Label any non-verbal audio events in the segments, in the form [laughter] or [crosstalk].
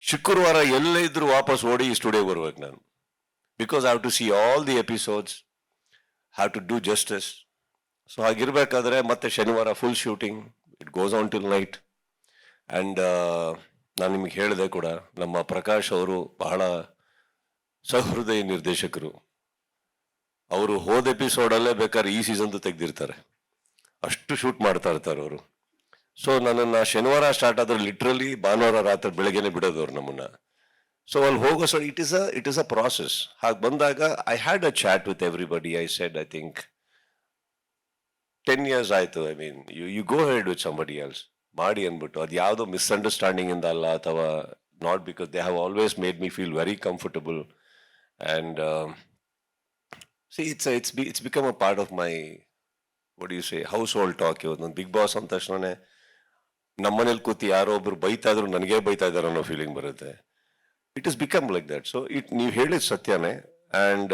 ಶುಕ್ರವಾರ ಎಲ್ಲೇ ಇದ್ರು ವಾಪಸ್ ಓಡಿ ಸ್ಟುಡಿಯೋ ಬರ್ಬೇಕು ನಾನು. Because have to see all the episodes have to do justice so ಹಾಗಿರ್ಬೇಕಾದ್ರೆ ಮತ್ತೆ ಶನಿವಾರ full shooting it goes on till night and ನಾನು ನಿಮಗೆ ಹೇಳಿದೆ ಕೂಡ, ನಮ್ಮ ಪ್ರಕಾಶ್ ಅವರು ಬಹಳ ಸಹೃದಯ ನಿರ್ದೇಶಕರು. ಅವರು ಹೋದ ಎಪಿಸೋಡಲ್ಲೇ ಬೇಕಾದ್ರೆ ಈ ಸೀಸನ್ದು ತೆಗೆದಿರ್ತಾರೆ. ಅಷ್ಟು ಶೂಟ್ ಮಾಡ್ತಾ ಇರ್ತಾರೆ ಅವರು. ಸೊ ನನ್ನನ್ನು ಶನಿವಾರ ಸ್ಟಾರ್ಟ್ ಆದ್ರೆ ಲಿಟ್ರಲಿ ಭಾನುವಾರ ರಾತ್ರಿ ಬೆಳಗ್ಗೆನೆ ಬಿಡೋದು ಅವ್ರು ನಮ್ಮನ್ನ. ಸೊ ಅಲ್ಲಿ ಹೋಗೋ so it is a it is a process ಹಾಗೆ ಬಂದಾಗ I had a chat with everybody I said I think ten years ಆಯ್ತು. I mean you you go ahead with somebody else ಮಾಡಿ ಅಂದ್ಬಿಟ್ಟು. ಅದು ಯಾವುದೋ ಮಿಸ್ಅಂಡರ್ಸ್ಟ್ಯಾಂಡಿಂಗ್ ಇಂದ ಅಲ್ಲ ಅಥವಾ not because they have always made me feel very comfortable and see it's it's be it's become a part of my what you say household talk ಇವತ್ತು ಒಂದು big boss ಅಂದ ತಕ್ಷಣನೇ ನಮ್ಮನೇಲಿ ಕೂತಿ ಯಾರೋ ಒಬ್ರು ಬೈತಾ ಇದ್ರು ನನಗೆ ಬೈತಾ ಇದ್ದಾರೆ ಅನ್ನೋ ಫೀಲಿಂಗ್ ಬರುತ್ತೆ. It is become like that so it ನೀವು ಹೇಳಿದ ಸತ್ಯನೇ. ಆ್ಯಂಡ್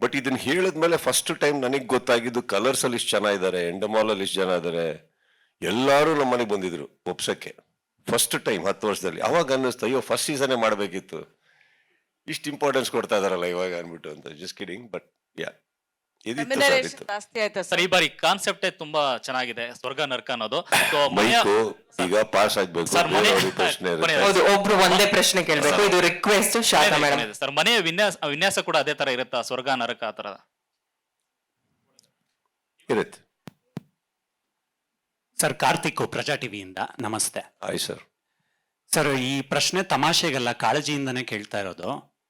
ಬಟ್ ಇದನ್ನ ಹೇಳಿದ್ಮೇಲೆ ಫಸ್ಟ್ ಟೈಮ್ ನನಗೆ ಗೊತ್ತಾಗಿದ್ದು ಕಲರ್ಸ್ ಅಲ್ಲಿ ಇಷ್ಟು ಜನ ಇದ್ದಾರೆ ಎಂಡಮಾಲ್ ಅಲ್ಲಿ ಇಷ್ಟು ಜನ ಇದ್ದಾರೆ ಎಲ್ಲರೂ ನಮ್ಮ ಮನೆಗೆ ಬಂದಿದ್ರು ಒಪ್ಸಕ್ಕೆ. ಫಸ್ಟ್ ಟೈಮ್ ಹತ್ತು ವರ್ಷದಲ್ಲಿ. ಅವಾಗ ಅನ್ನಿಸ್ತು, ಅಯ್ಯೋ ಫಸ್ಟ್ ಸೀಸನೇ ಮಾಡಬೇಕಿತ್ತು. ಇಷ್ಟು ಇಂಪಾರ್ಟೆನ್ಸ್ ಕೊಡ್ತಾ ಇದಾರಲ್ಲ ಇವಾಗ ಅನ್ಬಿಟ್ಟು ಅಂತ. ಜಸ್ಟ್ ಕಿಡಿಂಗ್ ಬಟ್ ಯಾ ಜಾಸ್ತಿ ಆಯ್ತಾ ಸರ್ ಈ ಬಾರಿ ಕಾನ್ಸೆಪ್ಟೇ ತುಂಬಾ ಚೆನ್ನಾಗಿದೆ ಸ್ವರ್ಗ ನರ್ಕ ಅನ್ನೋದು. ಸೊ [coughs] ಮೈಕು ಈಗ ಪಾಸ್ ಆಗ್ಬೇಕು. ಸರ್, ಮನೆ- ಬೇರೆಯವ್ರಿಗೆ ಪ್ರಶ್ನೆ ಇರುತ್ತೆ. ಹೌದು ಒಬ್ರು ಒಂದೇ ಪ್ರಶ್ನೆ ಕೇಳ್ಬೇಕು. ಇದು ರಿಕ್ವೆಸ್ಟ್ ಶಾರದಾ ಮೇಡಮ್. ಸರ್. ಮನೆಯ ವಿನ್ಯಾಸ ವಿನ್ಯಾಸ ಕೂಡ ಅದೇ ತರ ಇರುತ್ತಾ? ಸ್ವರ್ಗ ನರಕ ಆ ತರ ಇರುತ್ತೆ. ಸರ್ ಕಾರ್ತಿಕ್ ಪ್ರಜಾ ಟಿವಿಯಿಂದ ನಮಸ್ತೆ. ಆಯ್ ಸರ್ ಸರ್ ಈ ಪ್ರಶ್ನೆ ತಮಾಷೆಗಲ್ಲ ಕಾಳಜಿಯಿಂದನೇ ಕೇಳ್ತಾ ಇರೋದು.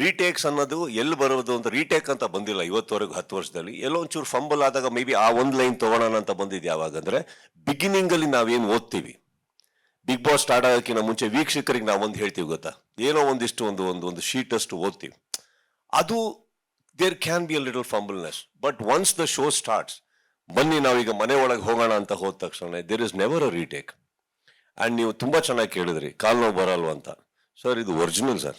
retakes ಅನ್ನೋದು ಎಲ್ಲಿ ಬರೋದು ಅಂತ ರೀಟೇಕ್ ಅಂತ ಬಂದಿಲ್ಲ ಇವತ್ತುವರೆಗೂ ಹತ್ತು ವರ್ಷದಲ್ಲಿ. ಎಲ್ಲೋ ಒಂಚೂರು ಫಂಬಲ್ ಆದಾಗ ಮೇ ಬಿ ಆ ಒಂದು ಲೈನ್ ತೊಗೊಳೋಣ ಅಂತ ಬಂದಿದ್ದು ಯಾವಾಗಂದ್ರೆ ಬಿಗಿನಿಂಗ್ ಅಲ್ಲಿ ನಾವೇನು ಓದ್ತೀವಿ? ಬಿಗ್ ಬಾಸ್ ಸ್ಟಾರ್ಟ್ ಆಗೋಕ್ಕಿಂತ ಮುಂಚೆ ವೀಕ್ಷಕರಿಗೆ ನಾವು ಒಂದು ಹೇಳ್ತೀವಿ ಗೊತ್ತಾ? ಏನೋ ಒಂದಿಷ್ಟು ಒಂದು ಒಂದು ಒಂದು ಶೀಟ್ ಅಷ್ಟು ಓದ್ತೀವಿ. ಅದು there can be a little fumbleness but once the show starts ಬನ್ನಿ ನಾವೀಗ ಮನೆ ಒಳಗೆ ಹೋಗೋಣ ಅಂತ ಹೋದ ತಕ್ಷಣ there is never a retake and ನೀವು ತುಂಬ ಚೆನ್ನಾಗಿ ಕೇಳಿದ್ರಿ, ಕಾಲ್ ನೋವು ಬರಲ್ವ ಅಂತ. ಸರ್ ಇದು ಒರಿಜಿನಲ್ ಸರ್